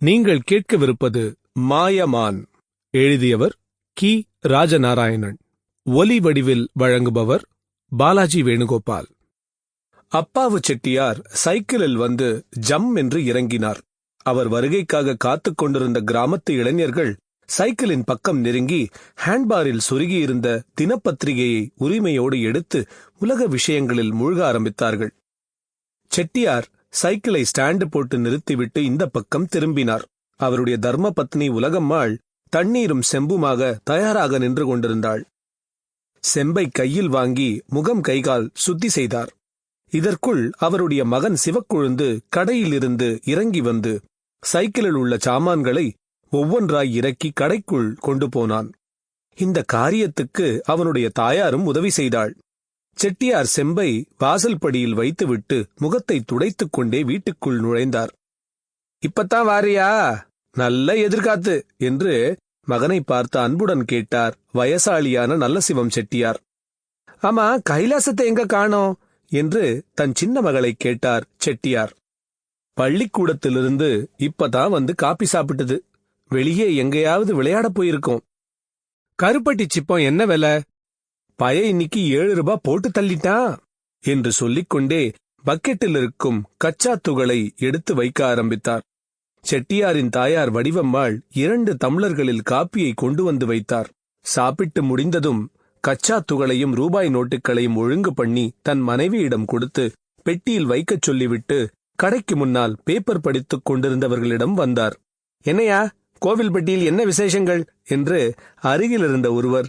நீங்கள் கேட்கவிருப்பது மாயமான். எழுதியவர் கி. ராஜநாராயணன். ஒலி வடிவில் வழங்குபவர் பாலாஜி வேணுகோபால். அப்பாவு செட்டியார் சைக்கிளில் வந்து ஜம் என்று இறங்கினார். அவர் வருகைக்காக காத்துக் கொண்டிருந்த கிராமத்து இளைஞர்கள் சைக்கிளின் பக்கம் நெருங்கி ஹேண்ட்பாரில் சொருகியிருந்த தினப்பத்திரிகையை உரிமையோடு எடுத்து உலக விஷயங்களில் மூழ்க ஆரம்பித்தார்கள். செட்டியார் சைக்கிளை ஸ்டாண்டு போட்டு நிறுத்திவிட்டு இந்த பக்கம் திரும்பினார். அவருடைய தர்ம பத்னி உலகம்மாள் தண்ணீரும் செம்புமாக தயாராக நின்று கொண்டிருந்தாள். செம்பை கையில் வாங்கி முகம் கைகால் சுத்தி செய்தார். இதற்குள் அவருடைய மகன் சிவக்குழுந்து கடையிலிருந்து இறங்கி வந்து சைக்கிளில் உள்ள சாமான்களை ஒவ்வொன்றாய் இறக்கி கடைக்குள் கொண்டு போனான். இந்த காரியத்துக்கு அவனுடைய தாயாரும் உதவி செய்தாள். செட்டியார் செம்பை வாசல் படியில் வைத்துவிட்டு முகத்தை துடைத்துக் கொண்டே வீட்டுக்குள் நுழைந்தார். இப்பத்தான் வாரியா? நல்ல எதிர்காத்து! என்று மகனை பார்த்து அன்புடன் கேட்டார் வயசாளியான நல்ல சிவம் செட்டியார். ஆமா கைலாசத்தை எங்க காணோம்? என்று தன் சின்ன மகளை கேட்டார் செட்டியார். பள்ளிக்கூடத்திலிருந்து இப்பதான் வந்து காப்பி சாப்பிட்டது. வெளியே எங்கேயாவது விளையாடப் போயிருக்கோம். கருப்பட்டி சிப்பம் என்ன விலை? பய இன்னைக்கு ஏழு ரூபாய் போட்டு தள்ளிட்டான் என்று சொல்லிக்கொண்டே பக்கெட்டில் இருக்கும் கச்சா துகளை எடுத்து வைக்க ஆரம்பித்தார். செட்டியாரின் தாயார் வடிவம்மாள் இரண்டு தம்ளர்களில் காப்பியை கொண்டு வந்து வைத்தார். சாப்பிட்டு முடிந்ததும் கச்சா துகளையும் ரூபாய் நோட்டுகளையும் ஒழுங்கு பண்ணி தன் மனைவியிடம் கொடுத்து பெட்டியில் வைக்கச் சொல்லிவிட்டு கடைக்கு முன்னால் பேப்பர் படித்துக் கொண்டிருந்தவர்களிடம் வந்தார். என்னையா கோவில்பட்டியில் என்ன விசேஷங்கள்? என்று அருகில் இருந்த ஒருவர்